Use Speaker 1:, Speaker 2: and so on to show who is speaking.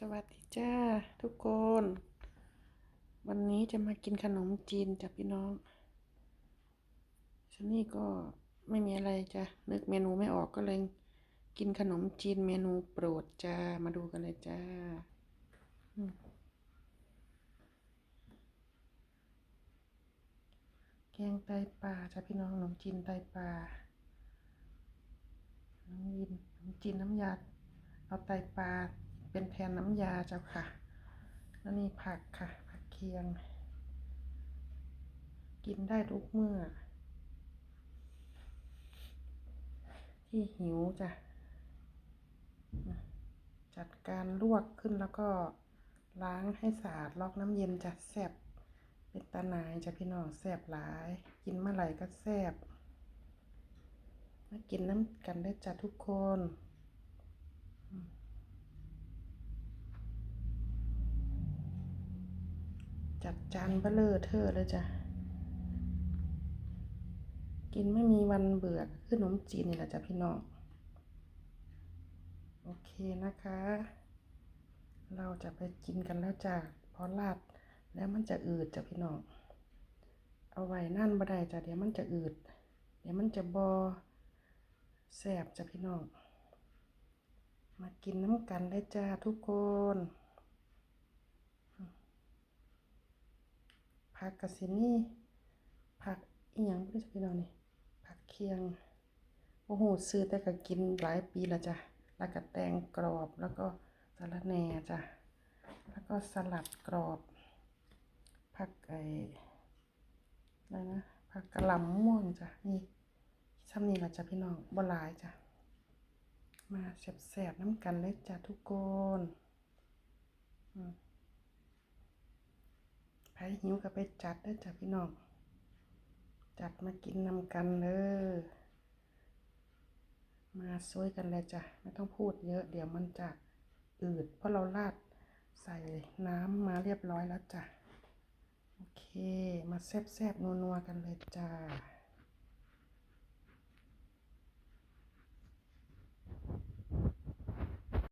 Speaker 1: สวัสดีจ้าทุกคน วันนี้จะมากินขนมจีนจ้ะพี่น้องฉันนี่ก็ไม่มีอะไรจ้ะนึกเมนูไม่ออกก็เลย กินขนมจีนเมนูโปรดจ้ามาดูกันเลยจ้าแกงไตปลาจ้ะพี่น้องขนมจีนไตปลาขนมจีนขนมจีนน้ำยาเอาไตปลา เป็นแทนน้ำยาเจ้าค่ะ แล้วนี่ผักค่ะ ผักเคียง กินได้ทุกเมื่อ ที่หิวจ้ะ จัดการลวกขึ้นแล้วก็ล้างให้สะอาดลอกน้ำเย็นจะแซ่บเป็นตาหนายจะพี่น้องแซ่บหลาย กินเมื่อไหร่ก็แซ่บมากินน้ำกันได้จ้ะทุกคน จัดจานเบลเลอร์เธอเลยจ้ะ กินไม่มีวันเบื่อคือขนมจีนนี่แหละจ้ะพี่น้อง โอเคนะคะ เราจะไปกินกันแล้วจ้ะพราะลาดแล้วมันจะอืดจ้ะพี่น้อง เอาไว้นั่นบ่ได้จ้ะเดี๋ยวมันจะอืด เดี๋ยวมันจะบอแสบจ้ะพี่น้อง มากินน้ำกันได้จ้าทุกคน ผักกระสินี่ผักอีหยังพี่พี่น้องนี่ผักเคียงโอ้โหซื้อแต่ก็กินหลายปีแล้วจ้ะแล้วก็แตงกรอบแล้วก็สาระแหน่จ้ะแล้วก็สลัดกรอบ ผักไอ้อะไรนะผักกะหล่ำม่วงจ้ะนี่ซ้ำนี่ละจ้ะพี่น้องบ่หลายจ้ะมาแสบๆน้ำกันเลยจ้ะทุกคนอืม ใครหิวก็ไปจัดได้อจ้ะพี่น้อง จัดมากินนำกันเลยมาซวยกันเลยจ้ะ ไม่ต้องพูดเยอะ เดี๋ยวมันจะอืด เพราะเราราดใส่น้ำมาเรียบร้อยแล้วจ้ะ โอเค มาแซ่บๆนัวๆกันเลยจ้า